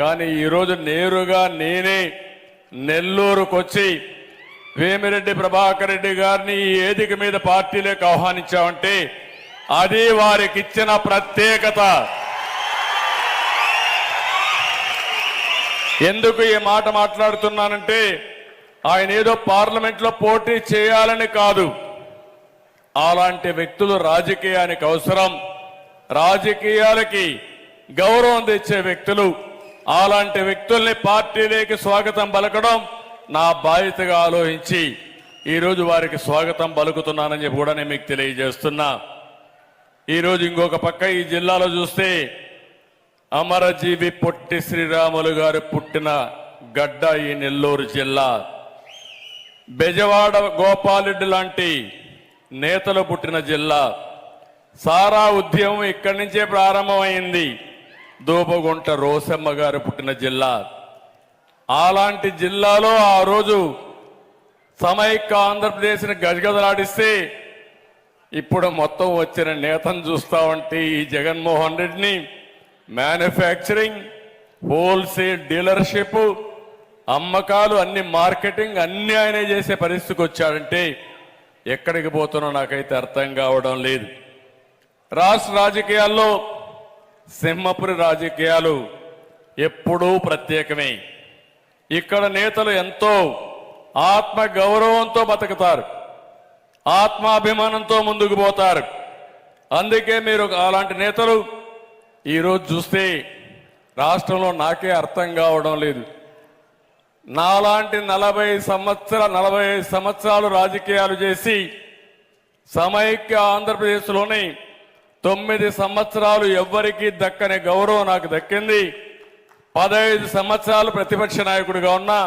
కానీ ఈరోజు నేరుగా నేనే నెల్లూరుకు వచ్చి వేమిరెడ్డి ప్రభాకర్ రెడ్డి గారిని ఈ వేదిక మీద పార్టీలోకి ఆహ్వానించామంటే అది వారికి ఇచ్చిన ప్రత్యేకత. ఎందుకు ఈ మాట మాట్లాడుతున్నానంటే ఆయన ఏదో పార్లమెంట్లో పోటీ చేయాలని కాదు. అలాంటి వ్యక్తులు రాజకీయానికి అవసరం. రాజకీయాలకి గౌరవం తెచ్చే వ్యక్తులు అలాంటి వ్యక్తుల్ని పార్టీలోకి స్వాగతం పలకడం నా బాధ్యతగా ఆలోచించి ఈరోజు వారికి స్వాగతం పలుకుతున్నానని చెప్పి కూడా నేను మీకు తెలియజేస్తున్నా. ఈరోజు ఇంకొక పక్క ఈ జిల్లాలో చూస్తే అమరజీవి పొట్టి శ్రీరాములు గారు పుట్టిన గడ్డ ఈ నెల్లూరు జిల్లా. బెజవాడ గోపాలరెడ్డి లాంటి నేతలు పుట్టిన జిల్లా. సారా ఉద్యమం ఇక్కడి నుంచే ప్రారంభమైంది. దూపగుంట రోసమ్మ గారు పుట్టిన జిల్లా. అలాంటి జిల్లాలో ఆ రోజు సమైక్య ఆంధ్రప్రదేశ్ని గజగజలాడిస్తే ఇప్పుడు మొత్తం వచ్చిన నేతను చూస్తా ఉంటే ఈ జగన్మోహన్ రెడ్డిని మ్యానుఫ్యాక్చరింగ్ హోల్సేల్ డీలర్షిప్ అమ్మకాలు అన్ని మార్కెటింగ్ అన్ని ఆయనే చేసే పరిస్థితికి వచ్చాడంటే ఎక్కడికి పోతున్నా నాకైతే అర్థం కావడం లేదు. రాష్ట్ర రాజకీయాల్లో సింహపురి రాజకీయాలు ఎప్పుడూ ప్రత్యేకమే. ఇక్కడ నేతలు ఎంతో ఆత్మ గౌరవంతో బతుకుతారు. ఆత్మాభిమానంతో ముందుకు పోతారు. అందుకే మీరు అలాంటి నేతలు ఈరోజు చూస్తే రాష్ట్రంలో నాకే అర్థం కావడం లేదు. నాలాంటి నలభై సంవత్సర నలభై సంవత్సరాలు రాజకీయాలు చేసి సమైక్య ఆంధ్రప్రదేశ్లోని తొమ్మిది సంవత్సరాలు ఎవ్వరికీ దక్కని గౌరవం నాకు దక్కింది. పదహైదు సంవత్సరాలు ప్రతిపక్ష నాయకుడిగా ఉన్నా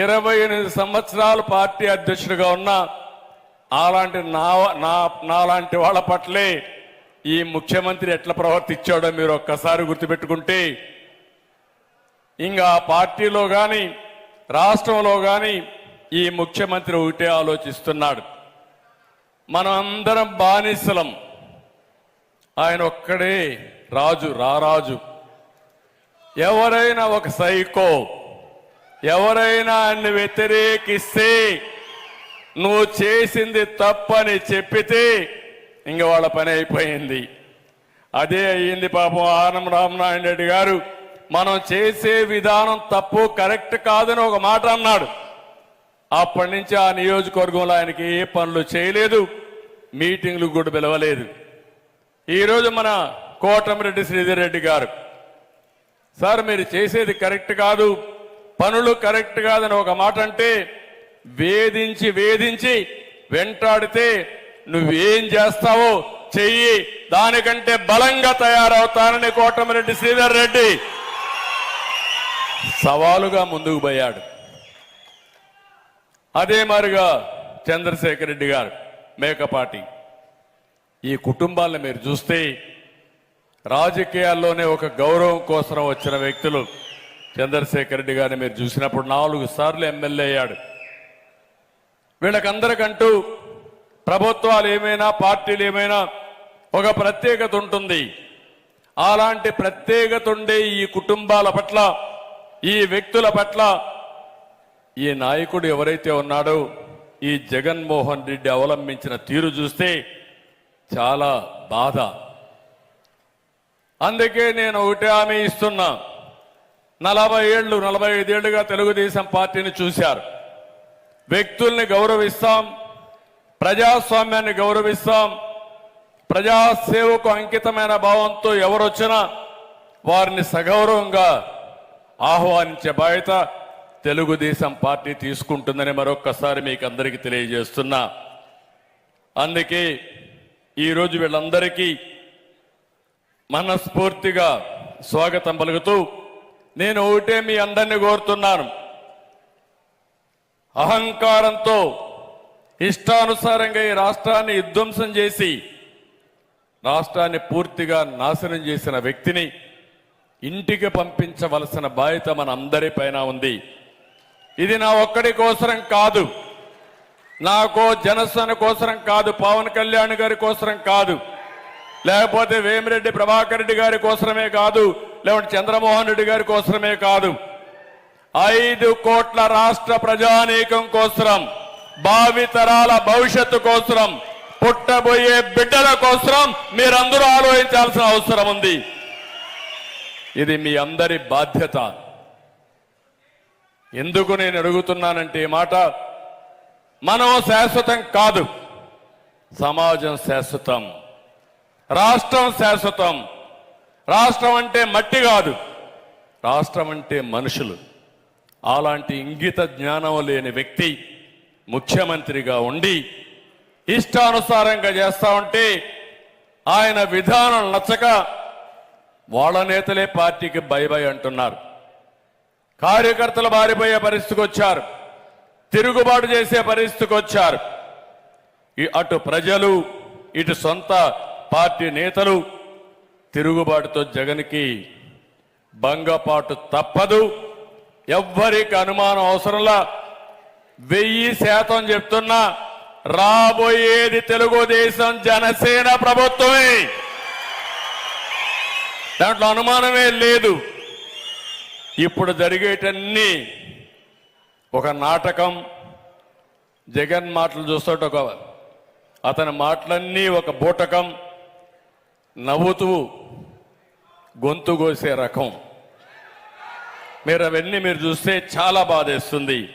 ఇరవై ఎనిమిది సంవత్సరాలు పార్టీ అధ్యక్షుడిగా ఉన్నా అలాంటి నా నా నాలాంటి వాళ్ళ పట్లే ఈ ముఖ్యమంత్రి ఎట్లా ప్రవర్తించాడో మీరు ఒక్కసారి గుర్తుపెట్టుకుంటే ఇంకా పార్టీలో కానీ రాష్ట్రంలో కానీ ఈ ముఖ్యమంత్రి ఒకటే ఆలోచిస్తున్నాడు. మనం అందరం బానిసలం. ఆయన ఒక్కడే రాజు రారాజు. ఎవరైనా ఒక సైకో ఎవరైనా ఆయన్ని వ్యతిరేకిస్తే నువ్వు చేసింది తప్పని చెప్పితే ఇంక వాళ్ళ పని అయిపోయింది. అదే అయ్యింది పాపం ఆనం రామనారాయణ రెడ్డి గారు. మనం చేసే విధానం తప్పు కరెక్ట్ కాదని ఒక మాట అన్నాడు. అప్పటి నుంచి ఆ నియోజకవర్గంలో ఆయనకి ఏ పనులు చేయలేదు. మీటింగ్లు కూడా పిలవలేదు. ఈరోజు మన కోటమిరెడ్డి శ్రీధర్ రెడ్డి గారు. సార్ మీరు చేసేది కరెక్ట్ కాదు. పనులు కరెక్ట్ కాదని ఒక మాట అంటే వేధించి వేధించి వెంటాడితే నువ్వేం చేస్తావో చెయ్యి. దానికంటే బలంగా తయారవుతానని కోటమిరెడ్డి శ్రీధర్ రెడ్డి సవాలుగా ముందుకు పోయాడు. అదే మారిగా చంద్రశేఖర్ రెడ్డి గారు మేకపాటి. ఈ కుటుంబాలను మీరు చూస్తే రాజకీయాల్లోనే ఒక గౌరవం కోసం వచ్చిన వ్యక్తులు చంద్రశేఖర్ రెడ్డి గారిని మీరు చూసినప్పుడు నాలుగు సార్లు ఎమ్మెల్యే అయ్యాడు. వీళ్ళకందరికంటూ ప్రభుత్వాలు ఏమైనా పార్టీలు ఏమైనా ఒక ప్రత్యేకత ఉంటుంది. అలాంటి ప్రత్యేకత ఉండే ఈ కుటుంబాల పట్ల ఈ వ్యక్తుల పట్ల ఈ నాయకుడు ఎవరైతే ఉన్నాడో ఈ జగన్మోహన్ రెడ్డి అవలంబించిన తీరు చూస్తే చాలా బాధ. అందుకే నేను ఒకటే హామీ ఇస్తున్నా. నలభై ఏళ్ళు నలభై ఐదేళ్ళుగా తెలుగుదేశం పార్టీని చూశారు. వ్యక్తుల్ని గౌరవిస్తాం ప్రజాస్వామ్యాన్ని గౌరవిస్తాం. ప్రజాసేవకు అంకితమైన భావంతో ఎవరొచ్చినా వారిని సగౌరవంగా ఆహ్వానించే బాధ్యత తెలుగుదేశం పార్టీ తీసుకుంటుందని మరొక్కసారి మీకు అందరికీ తెలియజేస్తున్నా. అందుకే ఈరోజు వీళ్ళందరికీ మనస్ఫూర్తిగా స్వాగతం పలుకుతూ నేను ఒకటే మీ అందరినీ కోరుతున్నాను. అహంకారంతో ఇష్టానుసారంగా ఈ రాష్ట్రాన్ని విధ్వంసం చేసి రాష్ట్రాన్ని పూర్తిగా నాశనం చేసిన వ్యక్తిని ఇంటికి పంపించవలసిన బాధ్యత మన అందరి పైన ఉంది. ఇది నా ఒక్కడి కోసరం కాదు. నాకో జనసేన కోసరం కాదు పవన్ కళ్యాణ్ గారి కోసరం కాదు. లేకపోతే వేమిరెడ్డి ప్రభాకర్ రెడ్డి గారి కోసరమే కాదు లేకుంటే చంద్రమోహన్ రెడ్డి గారి కోసమే కాదు. ఐదు కోట్ల రాష్ట్ర ప్రజానీకం కోసరం భావితరాల భవిష్యత్తు కోసరం పుట్టబోయే బిడ్డల కోసరం మీరందరూ ఆలోచించాల్సిన అవసరం ఉంది. ఇది మీ అందరి బాధ్యత. ఎందుకు నేను అడుగుతున్నానంటే ఈ మాట మనం శాశ్వతం కాదు. సమాజం శాశ్వతం. రాష్ట్రం శాశ్వతం. రాష్ట్రం అంటే మట్టి కాదు. రాష్ట్రం అంటే మనుషులు. అలాంటి ఇంగిత జ్ఞానం లేని వ్యక్తి ముఖ్యమంత్రిగా ఉండి ఇష్టానుసారంగా చేస్తా ఉంటే ఆయన విధానం నచ్చక వాళ్ళ నేతలే పార్టీకి బై బై అంటున్నారు. కార్యకర్తలు బారిపోయే పరిస్థితికి వచ్చారు. తిరుగుబాటు చేసే పరిస్థితికి వచ్చారు. అటు ప్రజలు ఇటు సొంత పార్టీ నేతలు తిరుగుబాటుతో జగన్కి భంగపాటు తప్పదు. ఎవ్వరికి అనుమానం అవసరంలా వెయ్యి శాతం చెప్తున్నా రాబోయేది తెలుగుదేశం జనసేన ప్రభుత్వమే. దాంట్లో అనుమానమే లేదు. ఇప్పుడు జరిగేటన్ని ఒక నాటకం జగన్ మాటలు చూస్తుంటే ఒక అతని మాటలన్నీ ఒక బూటకం నవ్వుతూ గొంతు కోసే రకం. మీరు అవన్నీ మీరు చూస్తే చాలా బాధేస్తుంది.